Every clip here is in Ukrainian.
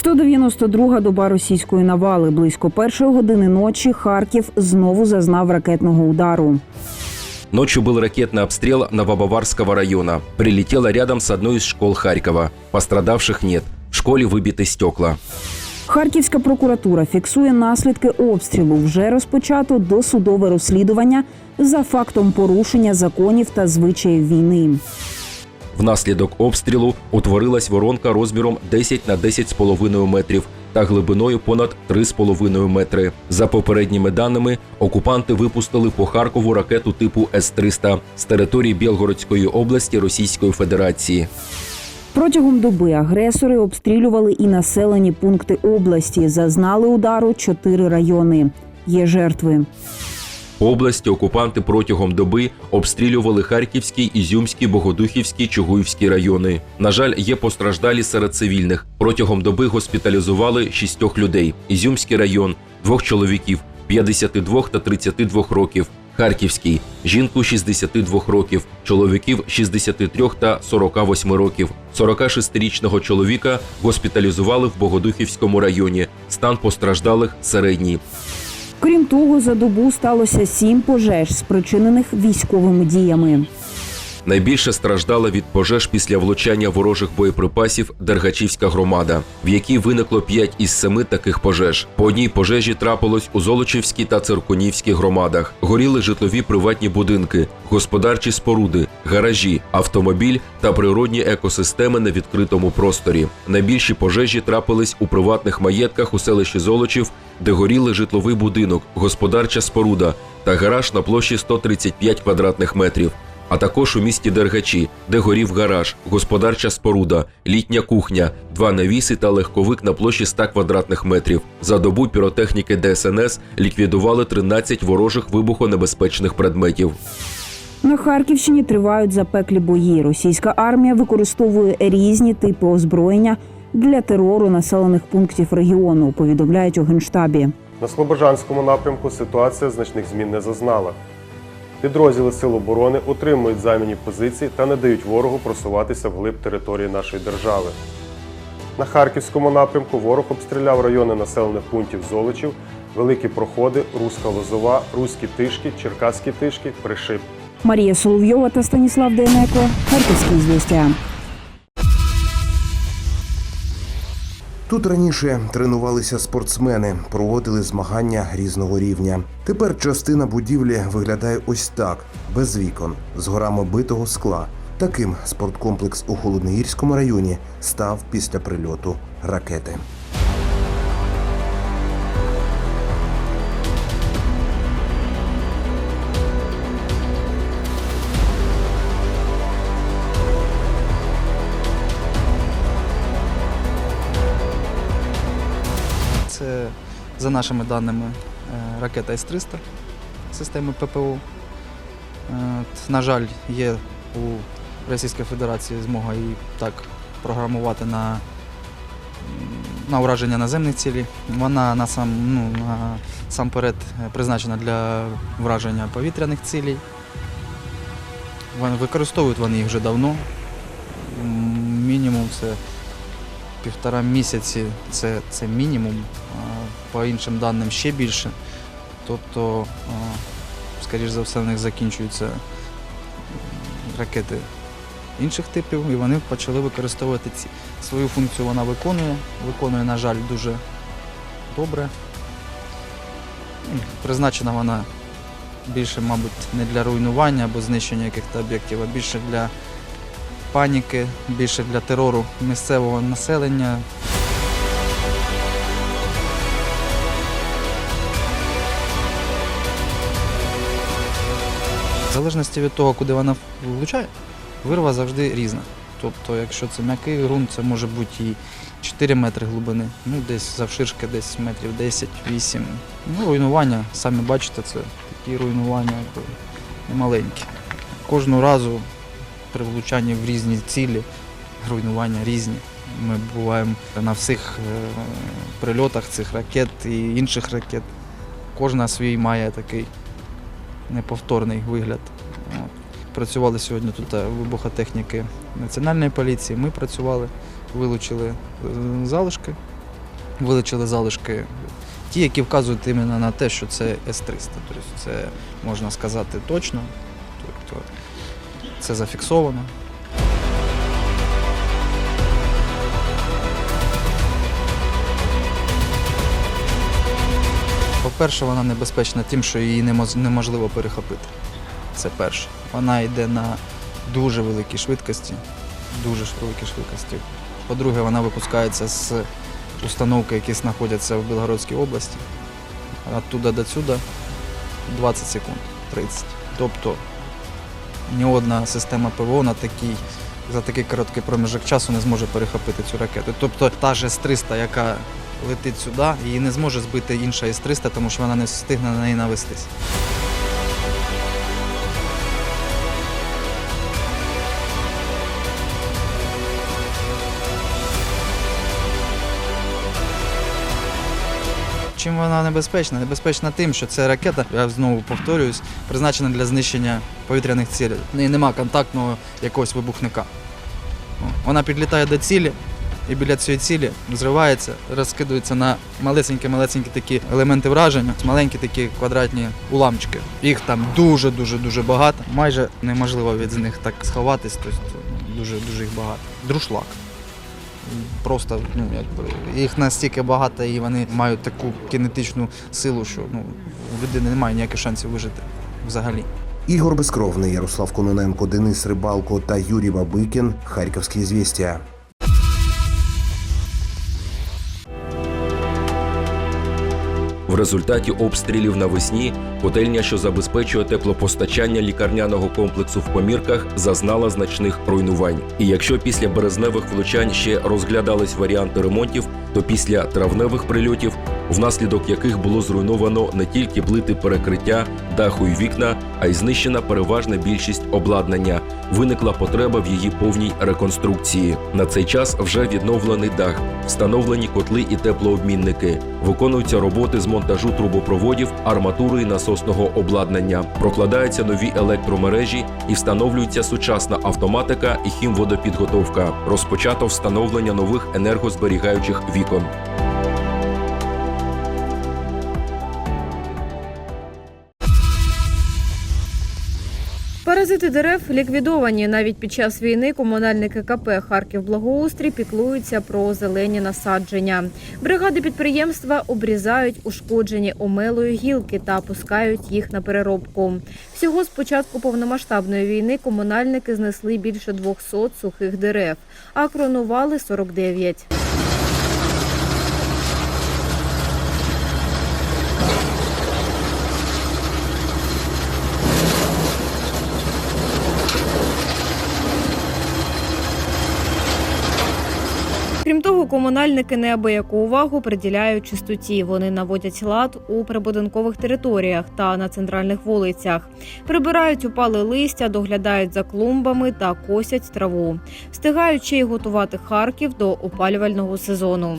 192-га доба російської навали. Близько першої години ночі Харків знову зазнав ракетного удару. Ночью был ракетный обстрел Новобаварского района. Прилетело рядом с одной из школ Харькова. Пострадавших нет. В школе выбиты стекла. Харківська прокуратура фіксує наслідки обстрілу. Вже розпочато досудове розслідування за фактом порушення законів та звичаїв війни. Внаслідок обстрілу утворилась воронка розміром 10 на 10,5 метрів та глибиною понад 3,5 метри. За попередніми даними, окупанти випустили по Харкову ракету типу С-300 з території Білгородської області Російської Федерації. Протягом доби агресори обстрілювали і населені пункти області. Зазнали удару чотири райони. Є жертви. Області окупанти протягом доби обстрілювали Харківський, Ізюмський, Богодухівський, Чугуївський райони. На жаль, є постраждалі серед цивільних. Протягом доби госпіталізували шістьох людей. Ізюмський район двох чоловіків 52 та 32 років. Харківський жінку 62 років, чоловіків 63 та 48 років. 46-річного чоловіка госпіталізували в Богодухівському районі. Стан постраждалих середній. Крім того, за добу сталося сім пожеж, спричинених військовими діями. Найбільше страждала від пожеж після влучання ворожих боєприпасів Дергачівська громада, в якій виникло 5 із 7 таких пожеж. По одній пожежі трапилось у Золочівській та Циркунівській громадах. Горіли житлові приватні будинки, господарчі споруди, гаражі, автомобіль та природні екосистеми на відкритому просторі. Найбільші пожежі трапились у приватних маєтках у селищі Золочів, де горіли житловий будинок, господарча споруда та гараж на площі 135 квадратних метрів а також у місті Дергачі, де горів гараж, господарча споруда, літня кухня, два навіси та легковик на площі 100 квадратних метрів. За добу піротехніки ДСНС ліквідували 13 ворожих вибухонебезпечних предметів. На Харківщині тривають запеклі бої. Російська армія використовує різні типи озброєння для терору населених пунктів регіону. Повідомляють у генштабі. На Слобожанському напрямку ситуація значних змін не зазнала. Підрозділи Сил оборони утримують займані позиції та не дають ворогу просуватися вглиб території нашої держави. На Харківському напрямку ворог обстріляв райони населених пунктів Золочів, Великі Проходи, Руська Лозова, Руські Тишки, Черкаські Тишки, Пришип. Марія Соловйова та Станіслав Дейнеко. Харківські звістя. Тут раніше тренувалися спортсмени, проводили змагання різного рівня. Тепер частина будівлі виглядає ось так, без вікон, з горами битого скла. Таким спорткомплекс у Холодногірському районі став після прильоту ракети. За нашими даними, е, ракета С-300 системи ППО. Е, На жаль, є у Російської Федерації змога її так програмувати на, на ураження наземних цілей. Вона насам, ну, насамперед е, призначена для враження повітряних цілей. Використовують вони їх вже давно. Мінімум це півтора місяці це, це мінімум, по іншим даним ще більше. Тобто, скоріш за все, в них закінчуються ракети інших типів, і вони почали використовувати ці. Свою функцію вона виконує. Виконує, на жаль, дуже добре. Призначена вона більше, мабуть, не для руйнування або знищення якихось об'єктів, а більше для паніки, більше для терору місцевого населення. В залежності від того, куди вона влучає, вирва завжди різна. Тобто, якщо це м'який ґрунт, це може бути і 4 метри глибини, ну десь завширшки десь метрів 10-8. Ну, руйнування, самі бачите, це такі руйнування немаленькі. Кожного разу при влучанні в різні цілі, руйнування різні. Ми буваємо на всіх е, прильотах цих ракет і інших ракет. Кожна свій має такий неповторний вигляд. Працювали сьогодні тут е, вибухотехніки Національної поліції. Ми працювали, вилучили е, залишки вилучили залишки, ті, які вказують іменно на те, що це С-300. Тобто це можна сказати точно. Тобто це зафіксовано. По-перше, вона небезпечна тим, що її неможливо перехопити. Це перше. Вона йде на дуже великій швидкості. Дуже великій швидкості. По-друге, вона випускається з установки, які знаходяться в Білгородській області. Оттуда до сюди 20 секунд, 30. Тобто ні одна система ПВО на такий, за такий короткий проміжок часу не зможе перехопити цю ракету. Тобто та ж С-300, яка летить сюди, її не зможе збити інша С-300, тому що вона не встигне на неї навестись. Чим вона небезпечна? Небезпечна тим, що ця ракета, я знову повторююсь, призначена для знищення повітряних цілей. В неї нема контактного якогось вибухника. Вона підлітає до цілі, і біля цієї цілі зривається, розкидується на малесенькі-малесенькі такі елементи враження, маленькі такі квадратні уламчики. Їх там дуже-дуже дуже багато. Майже неможливо від них так сховатись, тобто дуже дуже їх багато. Друшлак. Просто ну, якби, їх настільки багато і вони мають таку кінетичну силу, що ну, у людини немає ніяких шансів вижити взагалі. Ігор Безкровний, Ярослав Кононенко, Денис Рибалко та Юрій Бабикін. Харківські звістя. В результаті обстрілів навесні котельня, що забезпечує теплопостачання лікарняного комплексу в помірках, зазнала значних руйнувань. І якщо після березневих влучань ще розглядались варіанти ремонтів, то після травневих прильотів, внаслідок яких було зруйновано не тільки плити перекриття, даху й вікна, а й знищена переважна більшість обладнання. Виникла потреба в її повній реконструкції. На цей час вже відновлений дах, встановлені котли і теплообмінники. Виконуються роботи з монтажу трубопроводів, арматури і насосного обладнання. Прокладаються нові електромережі і встановлюється сучасна автоматика і хімводопідготовка. Розпочато встановлення нових енергозберігаючих вікон. Паразити дерев ліквідовані. Навіть під час війни комунальники КП Харків Благоустрій піклуються про зелені насадження. Бригади підприємства обрізають ушкоджені омелою гілки та пускають їх на переробку. Всього з початку повномасштабної війни комунальники знесли більше 200 сухих дерев, а кронували 49. Крім того, комунальники неабияку увагу приділяють чистоті. Вони наводять лад у прибудинкових територіях та на центральних вулицях, прибирають упале листя, доглядають за клумбами та косять траву, встигають ще й готувати Харків до опалювального сезону.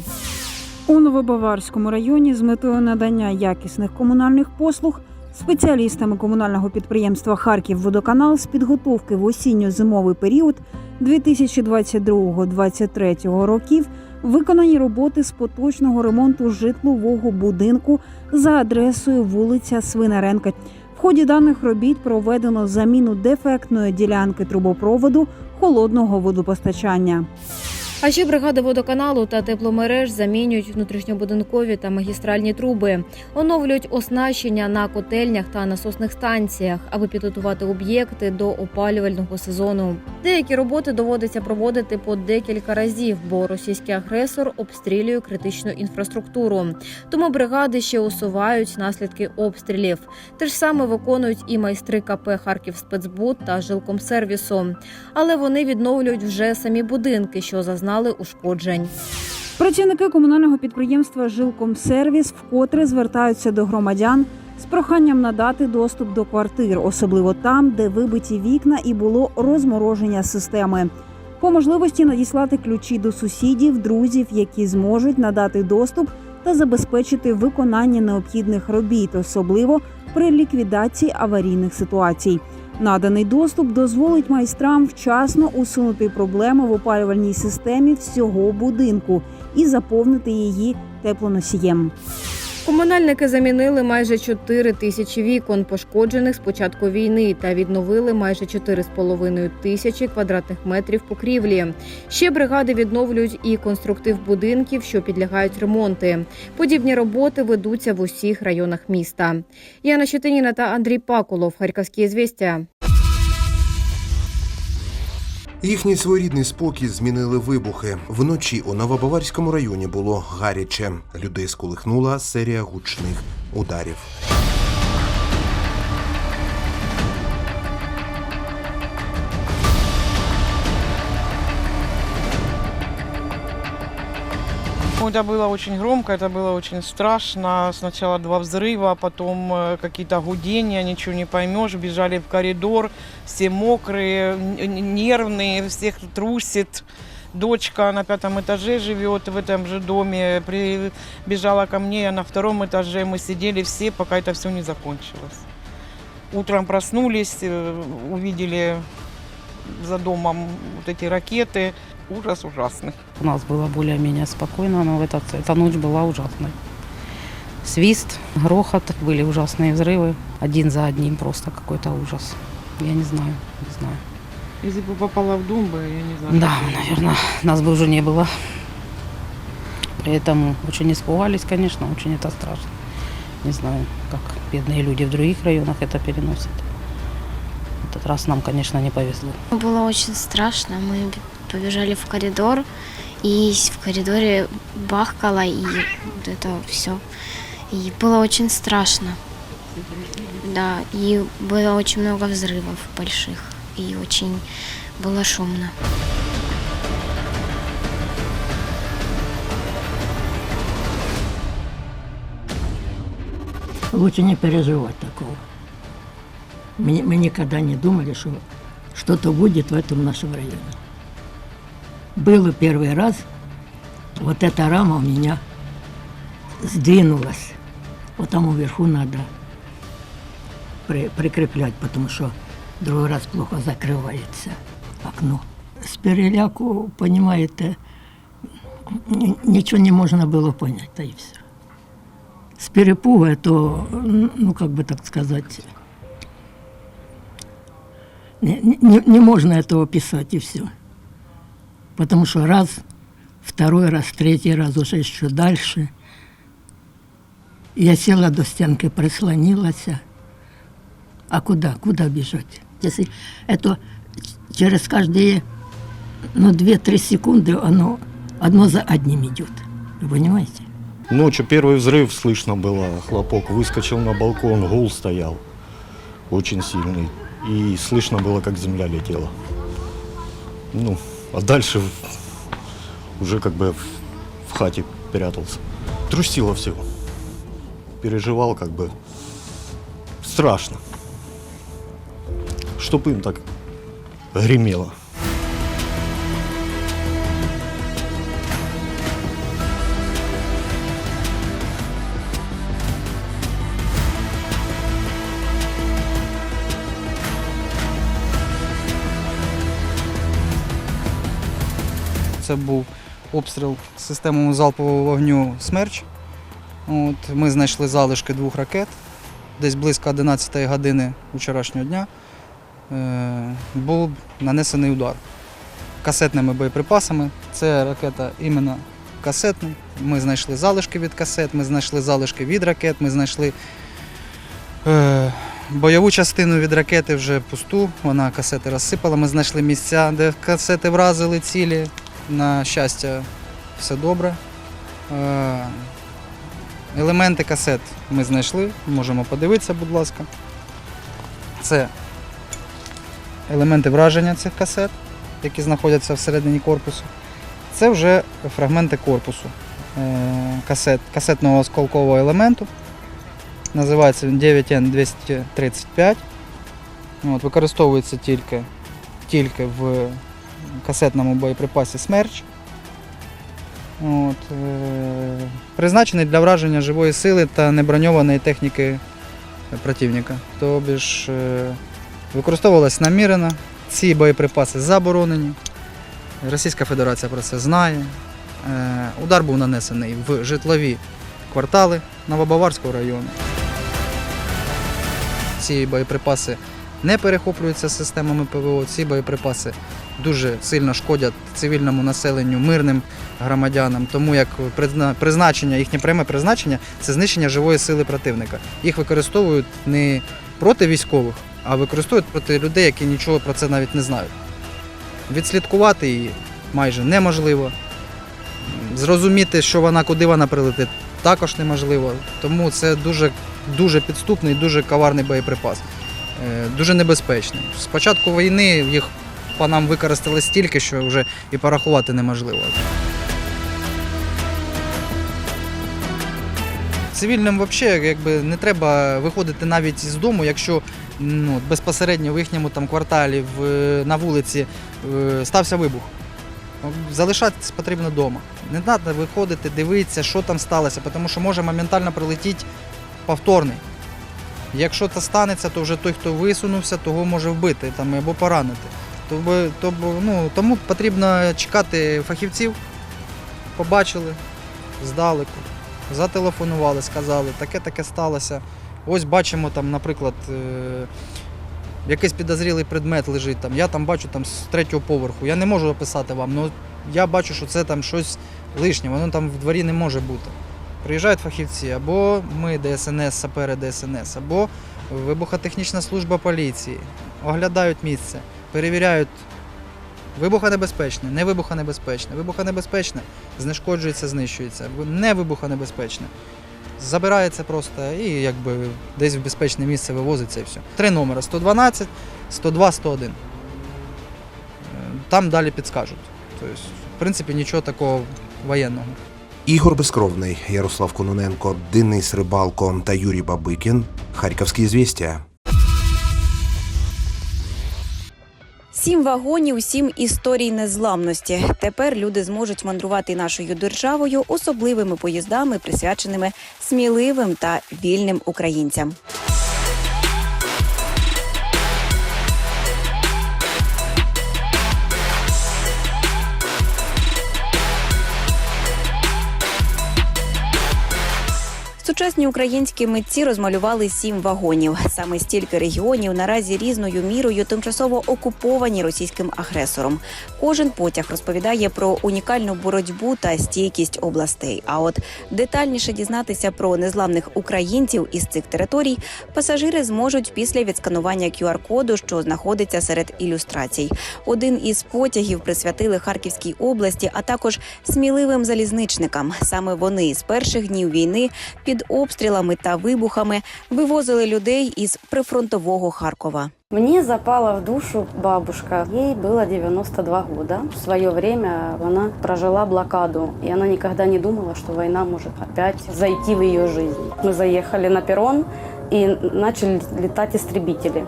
У Новобаварському районі з метою надання якісних комунальних послуг спеціалістами комунального підприємства Харківводоканал з підготовки в осінньо-зимовий період 2022-2023 років виконані роботи з поточного ремонту житлового будинку за адресою вулиця Свинаренка. В ході даних робіт проведено заміну дефектної ділянки трубопроводу холодного водопостачання. А ще бригади водоканалу та тепломереж замінюють внутрішньобудинкові та магістральні труби, оновлюють оснащення на котельнях та насосних станціях, аби підготувати об'єкти до опалювального сезону. Деякі роботи доводиться проводити по декілька разів, бо російський агресор обстрілює критичну інфраструктуру. Тому бригади ще усувають наслідки обстрілів. Те ж саме виконують і майстри КП Харків спецбуд та жилкомсервісу. Але вони відновлюють вже самі будинки, що зазнали ушкоджень. Працівники комунального підприємства Жилкомсервіс вкотре звертаються до громадян з проханням надати доступ до квартир, особливо там, де вибиті вікна і було розмороження системи. По можливості надіслати ключі до сусідів, друзів, які зможуть надати доступ та забезпечити виконання необхідних робіт, особливо при ліквідації аварійних ситуацій. Наданий доступ дозволить майстрам вчасно усунути проблеми в опалювальній системі всього будинку і заповнити її теплоносієм. Комунальники замінили майже 4 тисячі вікон, пошкоджених з початку війни, та відновили майже 4,5 тисячі квадратних метрів покрівлі. Ще бригади відновлюють і конструктив будинків, що підлягають ремонти. Подібні роботи ведуться в усіх районах міста. Яна Щетиніна та Андрій Пакулов, Харківські звістя. Їхній своєрідний спокій змінили вибухи. Вночі у Новобаварському районі було гаряче. Людей сколихнула серія гучних ударів. Это было очень громко, это было очень страшно. Сначала два взрыва, потом э, какие-то гудения, ничего не поймешь. Бежали в коридор, все мокрые, нервные, всех трусит. Дочка на пятом этаже живет в этом же доме. Прибежала ко мне, я на втором этаже. Мы сидели все, пока это все не закончилось. Утром проснулись, э, увидели за домом вот эти ракеты. Ужас ужасный. У нас было более-менее спокойно, но в этот, эта ночь была ужасной. Свист, грохот, были ужасные взрывы. Один за одним просто какой-то ужас. Я не знаю, не знаю. Если бы попала в дом, бы, я не знаю. Да, наверное, нас бы уже не было. Поэтому очень испугались, конечно, очень это страшно. Не знаю, как бедные люди в других районах это переносят. В этот раз нам, конечно, не повезло. Было очень страшно. Мы побежали в коридор, и в коридоре бахкало, и вот это все. И было очень страшно. Да, и было очень много взрывов больших, и очень было шумно. лучше не переживать такого. Мы, мы никогда не думали, что что-то будет в этом нашем районе. Было первый раз, вот эта рама у меня сдвинулась. Вот там вверху надо при- прикреплять, потому что другой раз плохо закрывается окно. С переляку, понимаете, ничего не можно было понять, да и все с перепуга, то, ну, как бы так сказать, не, не, не можно этого писать и все. Потому что раз, второй раз, третий раз уже еще дальше. Я села до стенки, прислонилась. А куда? Куда бежать? Если это через каждые, ну, 2-3 секунды оно одно за одним идет. Вы понимаете? Ночью первый взрыв слышно было, хлопок. Выскочил на балкон, гул стоял очень сильный. И слышно было, как земля летела. Ну, а дальше уже как бы в хате прятался. Трусило все. Переживал как бы. Страшно. Чтоб им так гремело. Це був обстріл системою залпового вогню Смерч. От, ми знайшли залишки двох ракет. Десь близько 11 години вчорашнього дня е, був нанесений удар касетними боєприпасами. Це ракета іменно касетний. Ми знайшли залишки від касет, ми знайшли залишки від ракет, ми знайшли е, бойову частину від ракети вже пусту, вона касети розсипала. Ми знайшли місця, де касети вразили цілі. На щастя, все добре. Е, Елементи касет ми знайшли, можемо подивитися, будь ласка. Це елементи враження цих касет, які знаходяться всередині корпусу. Це вже фрагменти корпусу е, касет, касетного осколкового елементу. Називається він 9N235. От, використовується тільки, тільки в касетному боєприпасі Смерч. От, е, призначений для враження живої сили та неброньованої техніки противника. Тобі ж е, використовувалась намірено. Ці боєприпаси заборонені. Російська Федерація про це знає. Е, Удар був нанесений в житлові квартали Новобаварського району. Ці боєприпаси не перехоплюються системами ПВО. Ці боєприпаси дуже сильно шкодять цивільному населенню, мирним громадянам, тому як призначення, їхнє пряме призначення це знищення живої сили противника. Їх використовують не проти військових, а використовують проти людей, які нічого про це навіть не знають. Відслідкувати її майже неможливо. Зрозуміти, що вона, куди вона прилетить, також неможливо. Тому це дуже, дуже підступний, дуже коварний боєприпас. Е, Дуже небезпечний. З початку війни їх по нам використали стільки, що вже і порахувати неможливо. Цивільним взагалі якби, не треба виходити навіть з дому, якщо ну, безпосередньо в їхньому там, кварталі в, на вулиці е, стався вибух. Залишатись потрібно вдома. Не треба виходити, дивитися, що там сталося, тому що може моментально прилетіти повторний. Якщо це станеться, то вже той, хто висунувся, того може вбити там, або поранити. Тобто, тобто, ну, тому потрібно чекати фахівців, побачили здалеку, зателефонували, сказали, таке-таке сталося. Ось бачимо там, наприклад, е, якийсь підозрілий предмет лежить там. Я там бачу там з третього поверху. Я не можу описати вам, але я бачу, що це там щось лишнє, воно там в дворі не може бути. Приїжджають фахівці, або ми ДСНС, сапери ДСНС, або вибухотехнічна служба поліції, оглядають місце, перевіряють вибухонебезпечне, не вибухонебезпечне, вибухонебезпечне, знешкоджується, знищується, не вибухонебезпечне. Забирається просто і якби десь в безпечне місце вивозиться і все. Три номери 112, 102, 101. Е, Там далі підскажуть. Тобто, в принципі, нічого такого воєнного. Ігор Безкровний, Ярослав Кононенко, Денис Рибалко та Юрій Бабикін. Харківські звістя. Сім вагонів, сім історій незламності. Тепер люди зможуть мандрувати нашою державою особливими поїздами, присвяченими сміливим та вільним українцям. Сучасні українські митці розмалювали сім вагонів. Саме стільки регіонів наразі різною мірою тимчасово окуповані російським агресором. Кожен потяг розповідає про унікальну боротьбу та стійкість областей. А от детальніше дізнатися про незламних українців із цих територій пасажири зможуть після відсканування QR-коду, що знаходиться серед ілюстрацій. Один із потягів присвятили Харківській області, а також сміливим залізничникам. Саме вони з перших днів війни під обстрілами та вибухами вивозили людей із прифронтового Харкова. Мне запала в душу бабушка. Ей было 92 года. В свое время она прожила блокаду, и она никогда не думала, что война может опять зайти в ее жизнь. Мы заехали на перрон, и начали летать истребители.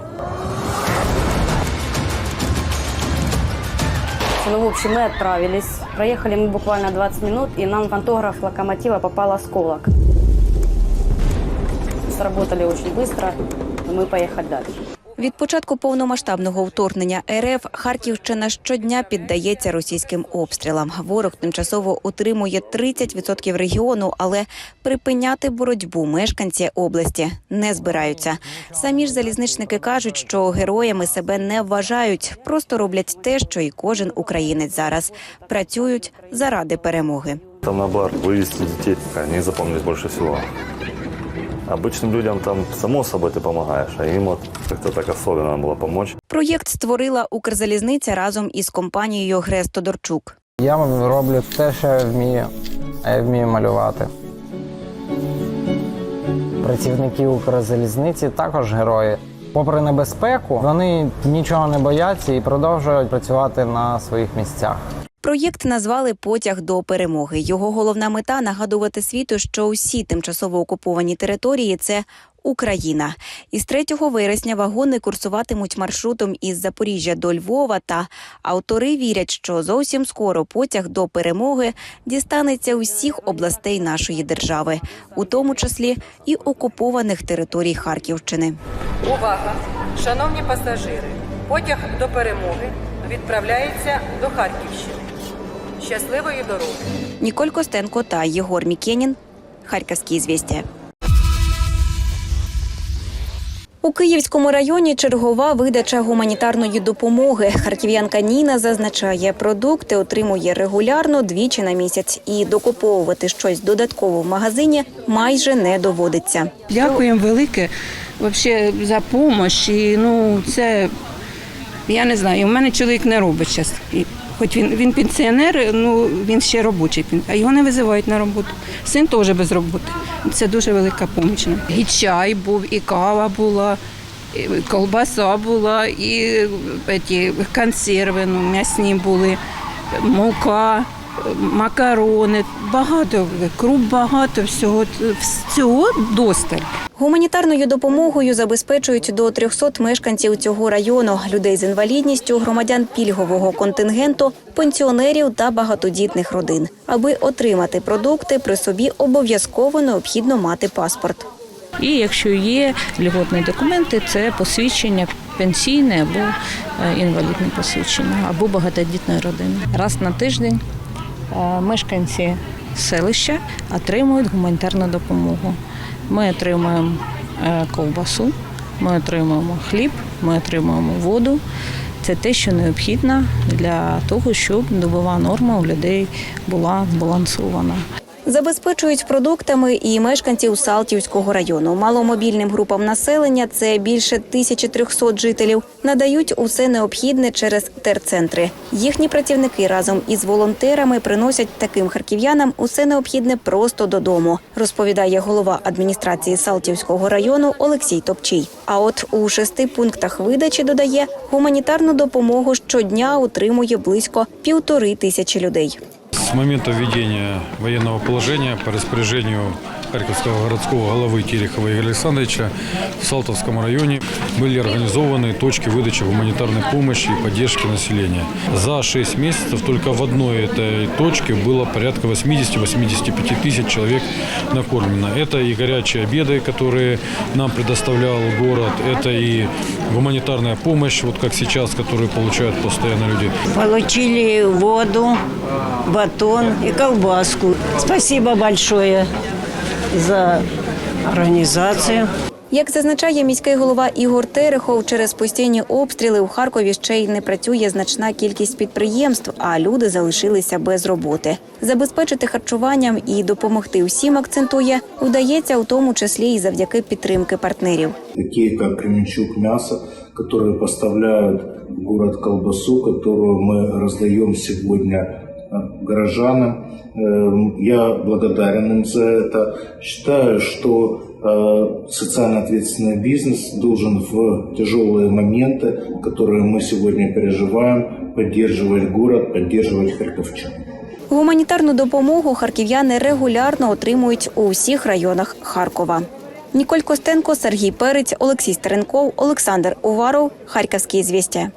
Ну, в общем, мы отправились. Проехали мы буквально 20 минут, и нам в пантограф локомотива попал осколок. Сработали очень быстро, и мы поехали дальше. Від початку повномасштабного вторгнення РФ Харківщина щодня піддається російським обстрілам. Ворог тимчасово утримує 30% регіону, але припиняти боротьбу мешканці області не збираються. Самі ж залізничники кажуть, що героями себе не вважають, просто роблять те, що і кожен українець зараз працюють заради перемоги. Там на бар вывести детей, они запомнились больше всего. Обычным людям там само собой ты помогаешь, а им вот как-то так особенно надо было помочь. Проєкт створила Укрзалізниця разом із компанією Грес Тодорчук. Я роблю те, що я вмію, а я вмію малювати. Працівники Укрзалізниці також герої. Попри небезпеку, вони нічого не бояться і продовжують працювати на своїх місцях. Проєкт назвали Потяг до перемоги. Його головна мета нагадувати світу, що усі тимчасово окуповані території це Україна. Із 3 вересня вагони курсуватимуть маршрутом із Запоріжжя до Львова. Та автори вірять, що зовсім скоро потяг до перемоги дістанеться усіх областей нашої держави, у тому числі і окупованих територій Харківщини. Увага! Шановні пасажири! Потяг до перемоги відправляється до Харківщини. Щасливої дороги! Ніколь Костенко та Єгор Мікенін. Харківські звістя. У Київському районі чергова видача гуманітарної допомоги. Харків'янка Ніна зазначає, продукти отримує регулярно двічі на місяць, і докуповувати щось додатково в магазині майже не доводиться. Дякуємо велике вообще за допомогу. І, ну, це я не знаю. У мене чоловік не робить зараз. Хоч він, він пенсіонер, ну він ще робочий, а його не визивають на роботу. Син теж без роботи. Це дуже велика поміч. І чай був, і кава була, і колбаса була, і ці, консерви ну, м'ясні були, мука, макарони, багато, круп багато всього. Всього досталь. Гуманітарною допомогою забезпечують до 300 мешканців цього району, людей з інвалідністю, громадян пільгового контингенту, пенсіонерів та багатодітних родин. Аби отримати продукти, при собі обов'язково необхідно мати паспорт. І якщо є льготні документи, це посвідчення пенсійне або е, інвалідне посвідчення, або багатодітної родини. Раз на тиждень мешканці селища отримують гуманітарну допомогу. Ми отримуємо е, ковбасу, ми отримуємо хліб, ми отримуємо воду. Це те, що необхідно для того, щоб добова норма у людей була збалансована. Забезпечують продуктами і мешканців Салтівського району. Маломобільним групам населення це більше 1300 жителів. Надають усе необхідне через терцентри. Їхні працівники разом із волонтерами приносять таким харків'янам усе необхідне просто додому, розповідає голова адміністрації Салтівського району Олексій Топчий. А от у шести пунктах видачі додає гуманітарну допомогу щодня отримує близько півтори тисячі людей. С момента введения военного положения по распоряжению Харьковского городского головы Терехова Игоря Александровича в Салтовском районе были организованы точки выдачи гуманитарной помощи и поддержки населения. За 6 месяцев только в одной этой точке было порядка 80-85 тысяч человек накормлено. Это и горячие обеды, которые нам предоставлял город, это и гуманитарная помощь, вот как сейчас, которую получают постоянно люди. Получили воду, батон и колбаску. Спасибо большое за организацию. Як зазначає міський голова Ігор Терехов, через постійні обстріли у Харкові ще й не працює значна кількість підприємств, а люди залишилися без роботи. Забезпечити харчуванням і допомогти всім акцентує, вдається у тому числі і завдяки підтримки партнерів. такие как Кременчук мясо, которые поставляют в город колбасу, которую мы раздаем сегодня э, горожанам. Э, Я благодарен им за это. Считаю, что э, социально ответственный бизнес должен в тяжелые моменты, которые мы сегодня переживаем, поддерживать город, поддерживать харьковчан. Гуманітарну допомогу харків'яни регулярно отримують у всіх районах Харкова. Ніколь Костенко, Сергій Перець, Олексій Старенков, Олександр Уваров. Харківські звістя.